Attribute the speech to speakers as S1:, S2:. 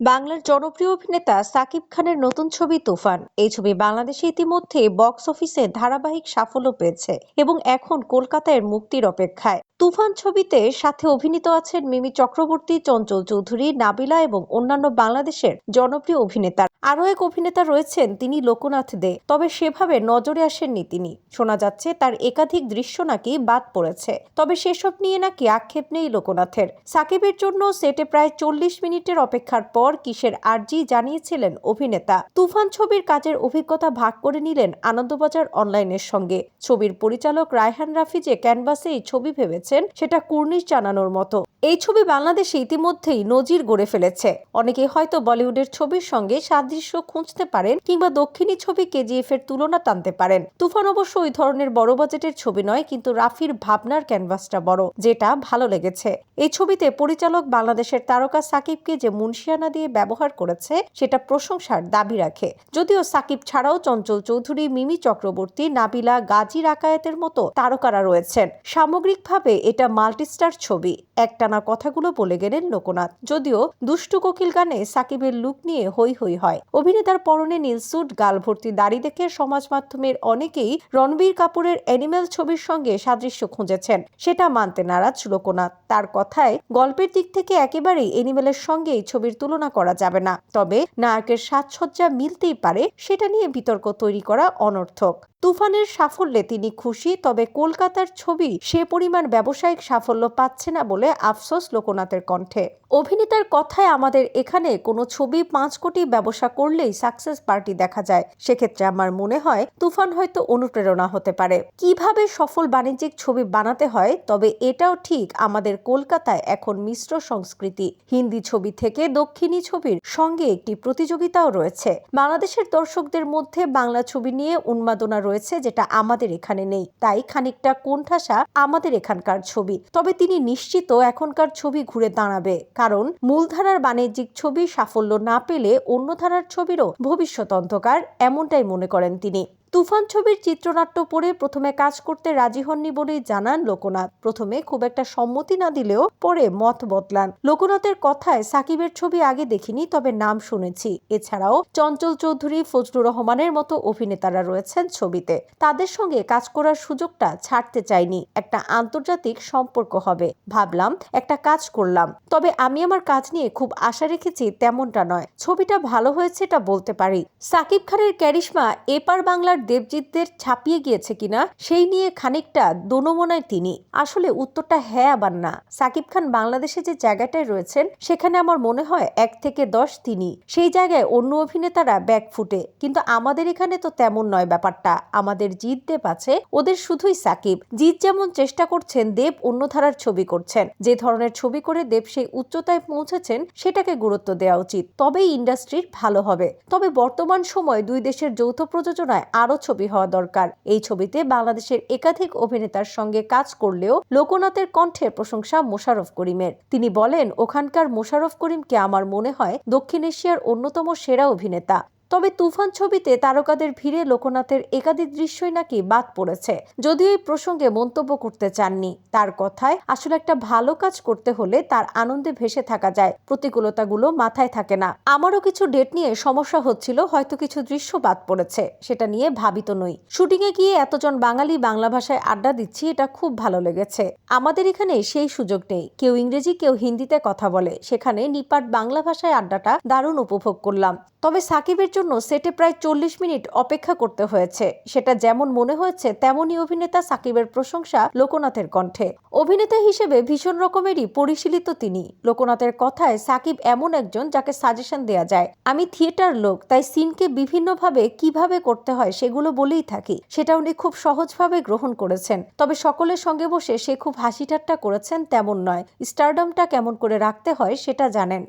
S1: বাংলার জনপ্রিয় অভিনেতা সাকিব খানের নতুন ছবি তুফান। এই ছবি বাংলাদেশে ইতিমধ্যে বক্স অফিসে ধারাবাহিক সাফল্য পেয়েছে এবং এখন কলকাতায় মুক্তির অপেক্ষায়। তুফান ছবিতে সাথে অভিনীত আছেন মিমি চক্রবর্তী, চঞ্চল চৌধুরী, নাবিলা এবং অন্যান্য বাংলাদেশের জনপ্রিয় অভিনেতা। আরও এক অভিনেতা রয়েছেন তিনি লোকনাথ দে, তবে সেভাবে নজরে আসেননি তিনি। শোনা যাচ্ছে তার একাধিক দৃশ্য নাকি বাদ পড়েছে। তবে সেসব নিয়ে নাকি আক্ষেপ নেই লোকনাথের। সাকিবের জন্য সেটে প্রায় চল্লিশ মিনিটের অপেক্ষার পর কিসের আর্জি জানিয়েছিলেন অভিনেতা। তুফান ছবির কাজের অভিজ্ঞতা ভাগ করে নিলেন আনন্দবাজার অনলাইনের সঙ্গে। ছবির পরিচালক রায়হান রাফি যে ক্যানভাসে এই ছবি ভেবেছেন সেটা কুর্নিশ জানানোর মতো। এই ছবি বাংলাদেশে ইতিমধ্যেই নজির গড়ে ফেলেছে। অনেকে হয়তো বলিউডের ছবির সঙ্গে সাদৃশ্য খুঁজতে পারেন কিংবা দক্ষিণী ছবি কেজিএফ এর তুলনা টানতে পারেন। তুফান অবশ্য ওই ধরনের বড় বাজেটের ছবি নয়, কিন্তু রাফির ভাবনার ক্যানভাসটা বড়, যেটা ভালো লেগেছে। এই ছবিতে পরিচালক বাংলাদেশের তারকা সাকিবকে যে মুন্সিয়ানা দিয়ে ব্যবহার করেছে, সেটা প্রশংসার দাবি রাখে। যদিও সাকিব ছাড়াও চঞ্চল চৌধুরী, মিমি চক্রবর্তী, নাবিলা গাজী রাকায়েতের মতো তারকারা রয়েছেন। সামগ্রিকভাবে এটা মাল্টিস্টার ছবি। একটানা কথাগুলো বলে গেলেন লোকনাথ। যদিও দুষ্টু কোকিল গানে সাকিবের লুক নিয়ে হই হই হয়। অভিনেতার পরনে নীল স্যুট, গাল ভর্তি দাড়ি দেখে সমাজ মাধ্যমের অনেকেই রণবীর কাপুরের অ্যানিমেল ছবির সঙ্গে সাদৃশ্য খুঁজেছেন। সেটা মানতে নারাজ লোকনাথ। তার কথায় গল্পের দিক থেকে একেবারেই এনিমেলের সঙ্গে এই ছবির তুলনা করা যাবে না। তবে নায়কের সাজসজ্জা মিলতেই পারে, সেটা নিয়ে বিতর্ক তৈরি করা অনর্থক। তুফানের সাফল্যে তিনি খুশি, তবে কলকাতার ছবি সে পরিমাণ ব্যবসায়িক সাফল্য পাচ্ছে না বলে আফসোস লোকনাথের কণ্ঠে। অভিনেতার কথায় আমাদের এখানে কোনো ছবি পাঁচ কোটি ব্যবসা করলেই সাকসেস পার্টি দেখা যায়। সেক্ষেত্রে আমার মনে হয় তুফান হয়তো অনুপ্রেরণা হতে পারে। কীভাবে সফল বাণিজ্যিক ছবি বানাতে হয়, তবে এটাও ঠিক আমাদের কলকাতায় এখন মিশ্র সংস্কৃতি। হিন্দি ছবি থেকে দক্ষিণী ছবির সঙ্গে একটি প্রতিযোগিতাও রয়েছে। বাংলাদেশের দর্শকদের মধ্যে বাংলা ছবি নিয়ে উন্মাদনা রয়েছে যেটা আমাদের এখানে নেই। তাই খানিকটা কোণঠাসা আমাদের এখানকার ছবি। তবে তিনি নিশ্চিত এখনকার ছবি ঘুরে দাঁড়াবে, কারণ মূলধারার বাণিজ্যিক ছবি সাফল্য না পেলে অন্য ধারার ছবিরও ভবিষ্যৎ অন্ধকার, এমনটাই মনে করেন তিনি। তুফান ছবির চিত্রনাট্য পড়ে প্রথমে কাজ করতে রাজি হননি বলেই জানান লোকনাথ। প্রথমে খুব একটা সম্মতি না দিলেও পরে মত বদলান। লোকনাথের কথায় সাকিবের ছবি আগে দেখিনি, তবে নাম শুনেছি। এছাড়াও চঞ্চল চৌধুরী, ফজলুর রহমানের মতো অভিনেতারা রয়েছেন ছবিতে। তাদের সঙ্গে কাজ করার সুযোগটা ছাড়তে চাইনি। একটা আন্তর্জাতিক সম্পর্ক হবে। ভাবলাম একটা কাজ করলাম। তবে আমি আমার কাজ নিয়ে খুব আশা রেখেছি তেমনটা নয়। ছবিটা ভালো হয়েছে এটা বলতে পারি। সাকিব খানের ক্যারিশমা এপার বাংলার দেবজিৎদের ছাপিয়ে গিয়েছে কিনা, সেই নিয়ে খানিকটা দোনমনায় তিনি। আসলে উত্তরটা হ্যাঁ আবার না। সাকিব খান বাংলাদেশে যে জায়গাটায় রয়েছেন, সেখানে আমার মনে হয় এক থেকে দশ তিনি। সেই জায়গায় অন্য অভিনেতারা ব্যাক ফুটে। কিন্তু আমাদের এখানে তো তেমন নয় ব্যাপারটা। আমাদের জিৎ দেব আছে, ওদের শুধুই সাকিব। জিৎ যেমন চেষ্টা করছেন দেব অন্য ধারার ছবি করছেন। যে ধরনের ছবি করে দেব সেই উচ্চতায় পৌঁছেছেন, সেটাকে গুরুত্ব দেওয়া উচিত। তবেই ইন্ডাস্ট্রির ভালো হবে। তবে বর্তমান সময় দুই দেশের যৌথ প্রযোজনায় আরও ছবি হওয়া দরকার। এই ছবিতে বাংলাদেশের একাধিক অভিনেতার সঙ্গে কাজ করলেও লোকনাথের কণ্ঠের প্রশংসা মোশারফ করিমের। তিনি বলেন, ওখানকার মোশারফ করিমকে আমার মনে হয় দক্ষিণ এশিয়ার অন্যতম সেরা অভিনেতা। তবে তুফান ছবিতে তারকাদের ভিড়ে লোকনাথের একাধিক দৃশ্যই নাকি বাদ পড়েছে। যদিও এই প্রসঙ্গে মন্তব্য করতে চাননি। তার কথায়, আসলে একটা ভালো কাজ করতে হলে তার আনন্দে ভেসে থাকা যায়। প্রতিকূলতাগুলো মাথায় থাকে না। আমারও কিছু ডেট নিয়ে সমস্যা হচ্ছিল, হয়তো কিছু দৃশ্য বাদ পড়েছে। সেটা নিয়ে ভাবিত নই। শুটিংয়ে গিয়ে এতজন বাঙালি বাংলা ভাষায় আড্ডা দিচ্ছি, এটা খুব ভালো লেগেছে। আমাদের এখানে সেই সুযোগ নেই। কেউ ইংরেজি, কেউ হিন্দিতে কথা বলে। সেখানে নিপাট বাংলা ভাষায় আড্ডাটা দারুণ উপভোগ করলাম। তবে সাকিবের জন্য সেটে প্রায় চল্লিশ মিনিট অপেক্ষা করতে হয়েছে। সেটা যেমন মনে হয়েছে, তেমনই অভিনেতা সাকিবের প্রশংসা লোকনাথের কণ্ঠে। অভিনেতা হিসেবে ভীষণ রকমেরই পরিশীলিত তিনি। লোকনাথের কথায় সাকিব এমন একজন যাকে সাজেশন দেয়া যায়। আমি থিয়েটার লোক, তাই সিনকে বিভিন্নভাবে কীভাবে করতে হয় সেগুলো বলেই থাকি। সেটা উনি খুব সহজভাবে গ্রহণ করেছেন। তবে সকলের সঙ্গে বসে সে খুব হাসি ঠাট্টা করেছেন তেমন নয়। স্টারডমটা কেমন করে রাখতে হয় সেটা জানেন।